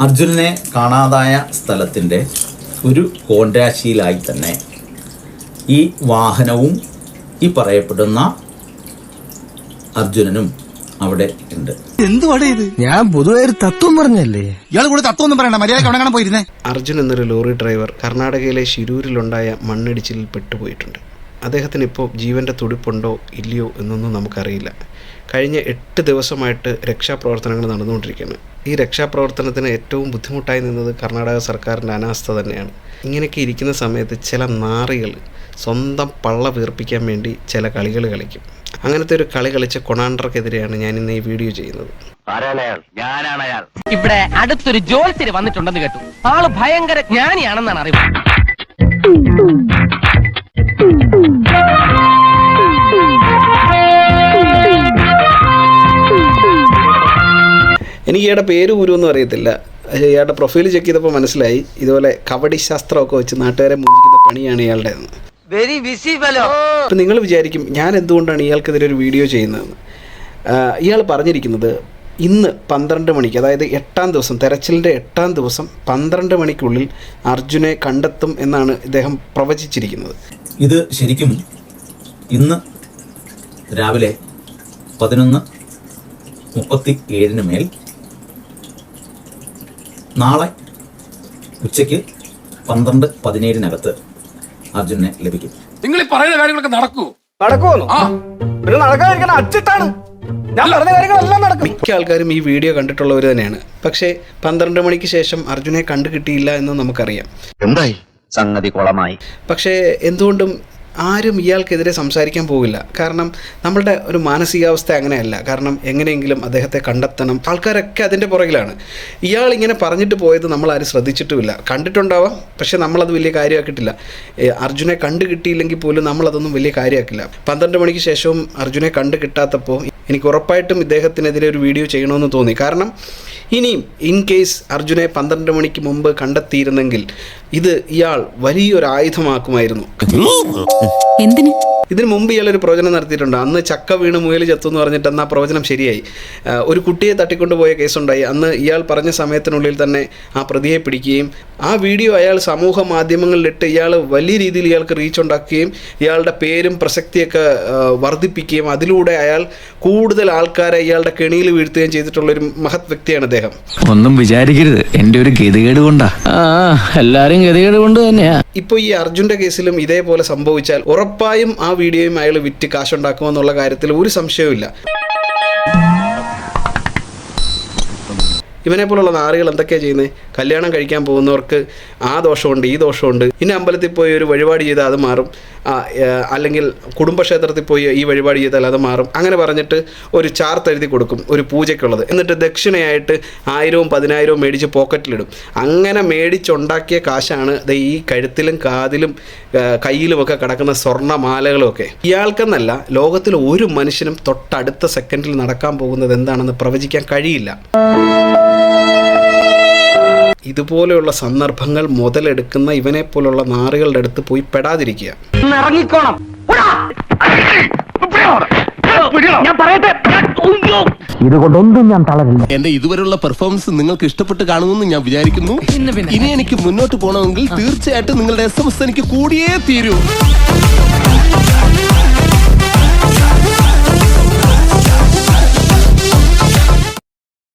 അർജുനനെ കാണാതായ സ്ഥലത്തിന്റെ ഒരു കോൺരാശിയിലായി തന്നെ ഈ വാഹനവും ഈ പറയപ്പെടുന്ന അർജുനനും അവിടെ ഉണ്ട്. എന്തുവാടേ ഇത്? ഞാൻ പൊതുവായ ഒരു തത്വം പറഞ്ഞല്ലേ? ഇയാൾ കൂടെ തത്വം ഒന്നും പറയണ്ട മര്യാദ അവിടെ കാണാൻ പോയിരുന്നേ. അർജുൻ എന്നൊരു ലോറി ഡ്രൈവർ കർണാടകയിലെ ശിരൂരിലുണ്ടായ മണ്ണിടിച്ചിലിൽ പെട്ടുപോയിട്ടുണ്ട്. അദ്ദേഹത്തിന് ഇപ്പോൾ ജീവന്റെ തുടിപ്പുണ്ടോ ഇല്ലയോ എന്നൊന്നും നമുക്കറിയില്ല. കഴിഞ്ഞ എട്ട് ദിവസമായിട്ട് രക്ഷാപ്രവർത്തനങ്ങൾ നടന്നുകൊണ്ടിരിക്കുകയാണ് ഈ രക്ഷാപ്രവർത്തനത്തിന് ഏറ്റവും ബുദ്ധിമുട്ടായി നിന്നത് കർണാടക സർക്കാരിന്റെ അനാസ്ഥ തന്നെയാണ്. ഇങ്ങനെയൊക്കെ ഇരിക്കുന്ന സമയത്ത് ചില നാറികൾ സ്വന്തം പള്ള വീർപ്പിക്കാൻ വേണ്ടി ചില കളികൾ കളിക്കും. അങ്ങനത്തെ ഒരു കളി കളിച്ച കൊണാണ്ടർക്കെതിരെയാണ് ഞാൻ ഇന്ന് ഈ വീഡിയോ ചെയ്യുന്നത്. ഇവിടെ അടുത്തൊരു ജോത്സ്യര് വന്നിട്ടുണ്ടെന്ന് കേട്ടു. ആൾ ഭയങ്കര ജ്ഞാനിയാണെന്നാണ് അറിവ്. ഇയാളുടെ പേര് ഊരുമെന്ന് അറിയത്തില്ല. പക്ഷേ ഇയാളുടെ പ്രൊഫൈൽ ചെക്ക് ചെയ്തപ്പോൾ മനസ്സിലായി. ഇതുപോലെ കബഡി ശാസ്ത്രമൊക്കെ വെച്ച് നാട്ടുകാരെ മുഞ്ചിക്കുന്ന പണിയാണ് ഇയാളുടെ വെരി ബിസി അപ്പം നിങ്ങൾ വിചാരിക്കും ഞാൻ എന്തുകൊണ്ടാണ് ഇയാൾക്കെതിരെ ഒരു വീഡിയോ ചെയ്യുന്നതെന്ന്. ഇയാൾ പറഞ്ഞിരിക്കുന്നത് ഇന്ന് പന്ത്രണ്ട് മണിക്ക് അതായത് എട്ടാം ദിവസം തെരച്ചിലിന്റെ എട്ടാം ദിവസം പന്ത്രണ്ട് മണിക്കുള്ളിൽ അർജുനെ കണ്ടെത്തും എന്നാണ് ഇദ്ദേഹം പ്രവചിച്ചിരിക്കുന്നത്. ഇത് ശരിക്കും ഇന്ന് രാവിലെ പതിനൊന്ന് മുപ്പത്തി ഏഴിന് മേൽ നാളെ ഉച്ചയ്ക്ക് പന്ത്രണ്ട് പതിനേഴിനകത്ത് അർജുനെ ലഭിക്കും. നിങ്ങൾ ഈ പറയുന്ന കാര്യങ്ങളൊക്കെ നടക്കൂ. നടക്കുമോ പിന്നെ നടക്കാതിരിക്കാൻ അച്ചിട്ടാണ്. ഞാൻ പറഞ്ഞ കാര്യങ്ങളെല്ലാം നടക്കും. മിക്ക ആൾക്കാരും ഈ വീഡിയോ കണ്ടിട്ടുള്ളവർ തന്നെയാണ്. പക്ഷേ പന്ത്രണ്ട് മണിക്ക് ശേഷം അർജുനെ കണ്ടു കിട്ടിയില്ല എന്ന് നമുക്കറിയാം. എന്തായി? സംഗതി കുളമായി. പക്ഷേ എന്തുകൊണ്ടും ആരും ഇയാൾക്കെതിരെ സംസാരിക്കാൻ പോകില്ല. കാരണം നമ്മളുടെ ഒരു മാനസികാവസ്ഥ അങ്ങനെയല്ല. കാരണം എങ്ങനെയെങ്കിലും അദ്ദേഹത്തെ കണ്ടെത്തണം. ആൾക്കാരൊക്കെ അതിന്റെ പുറകിലാണ്. ഇയാൾ ഇങ്ങനെ പറഞ്ഞിട്ട് പോയത് നമ്മൾ ആരും ശ്രദ്ധിച്ചിട്ടുമില്ല. കണ്ടിട്ടുണ്ടാവാം. പക്ഷേ നമ്മളത് വലിയ കാര്യമാക്കിയിട്ടില്ല. അർജുനെ കണ്ടു കിട്ടിയില്ലെങ്കിൽ പോലും നമ്മളതൊന്നും വലിയ കാര്യമാക്കില്ല. പന്ത്രണ്ട് മണിക്ക് ശേഷവും അർജുനെ കണ്ടു കിട്ടാത്തപ്പോൾ എനിക്ക് ഉറപ്പായിട്ടും ഇദ്ദേഹത്തിനെതിരെ ഒരു വീഡിയോ ചെയ്യണമെന്ന് തോന്നി. കാരണം ഇനിയും ഇൻ കേസ് അർജുനെ പന്ത്രണ്ട് മണിക്ക് മുമ്പ് കണ്ടെത്തിയിരുന്നെങ്കിൽ ഇത് ഇയാൾ വലിയൊരു ആയുധമാക്കുമായിരുന്നു എന്തിന്? ഇതിനു മുമ്പ് ഇയാളൊരു ഒരു പ്രവചനം നടത്തിയിട്ടുണ്ട്. അന്ന് ചക്ക വീണ് മുയൽ ചത്തു എന്ന് പറഞ്ഞിട്ട് അന്ന് ആ പ്രവചനം ശരിയായി. ഒരു കുട്ടിയെ തട്ടിക്കൊണ്ടുപോയ കേസുണ്ടായി. അന്ന് ഇയാൾ പറഞ്ഞ സമയത്തിനുള്ളിൽ തന്നെ ആ പ്രതിയെ പിടിക്കുകയും ആ വീഡിയോ അയാൾ സമൂഹ മാധ്യമങ്ങളിലിട്ട് ഇയാൾ വലിയ രീതിയിൽ ഇയാൾക്ക് റീച്ച് ഉണ്ടാക്കുകയും ഇയാളുടെ പേരും പ്രസക്തിയൊക്കെ വർദ്ധിപ്പിക്കുകയും അതിലൂടെ അയാൾ കൂടുതൽ ആൾക്കാരെ ഇയാളുടെ കെണിയിൽ വീഴ്ത്തുകയും ചെയ്തിട്ടുള്ള ഒരു മഹത് വ്യക്തിയാണ് അദ്ദേഹം ഒന്നും വിചാരിക്കരുത്. എന്റെ ഒരു ഗതികേട് കൊണ്ടാ എല്ലാരും ഗതികേട് കൊണ്ട് തന്നെയാ. ഇപ്പൊ ഈ അർജുന്റെ കേസിലും ഇതേപോലെ സംഭവിച്ചാൽ ഉറപ്പായും ആ വീഡിയോയും അയാൾ വിറ്റ് കാശുണ്ടാക്കുമെന്നുള്ള കാര്യത്തിൽ ഒരു സംശയവുമില്ല. ഇവനെ പോലുള്ള നാറികൾ എന്തൊക്കെയാണ് ചെയ്യുന്നത് കല്യാണം കഴിക്കാൻ പോകുന്നവർക്ക് ആ ദോഷമുണ്ട് ഈ ദോഷമുണ്ട്. ഇനി അമ്പലത്തിൽ പോയി ഒരു വഴിപാട് ചെയ്താൽ അത് മാറും. അല്ലെങ്കിൽ കുടുംബക്ഷേത്രത്തിൽ പോയി ഈ വഴിപാട് ചെയ്താൽ അത് മാറും. അങ്ങനെ പറഞ്ഞിട്ട് ഒരു ചാർത്ത് എഴുതി കൊടുക്കും ഒരു പൂജയ്ക്കുള്ളത്. എന്നിട്ട് ദക്ഷിണയായിട്ട് ആയിരവും പതിനായിരവും മേടിച്ച് പോക്കറ്റിലിടും. അങ്ങനെ മേടിച്ചുണ്ടാക്കിയ കാശാണ് ഈ കഴുത്തിലും കാതിലും കയ്യിലുമൊക്കെ കിടക്കുന്ന സ്വർണമാലകളുമൊക്കെ ഇയാൾക്കെന്നല്ല ലോകത്തിൽ ഒരു മനുഷ്യനും തൊട്ടടുത്ത സെക്കൻഡിൽ നടക്കാൻ പോകുന്നത് എന്താണെന്ന് പ്രവചിക്കാൻ കഴിയില്ല. ഇതുപോലെയുള്ള സന്ദർഭങ്ങൾ മുതലെടുക്കുന്ന ഇവനെ പോലുള്ള നാറുകളുടെ അടുത്ത് പോയി പെടാതിരിക്കുക. ഇതുകൊണ്ടൊന്നും ഞാൻ തളരില്ല. എന്റെ ഇതുവരെയുള്ള പെർഫോമൻസ് നിങ്ങൾക്ക് ഇഷ്ടപ്പെട്ട് കാണുമെന്ന് ഞാൻ വിചാരിക്കുന്നു. ഇനി എനിക്ക് മുന്നോട്ട് പോകണമെങ്കിൽ തീർച്ചയായിട്ടും നിങ്ങളുടെ എസ് എം എസ് എനിക്ക് കൂടിയേ തീരൂ.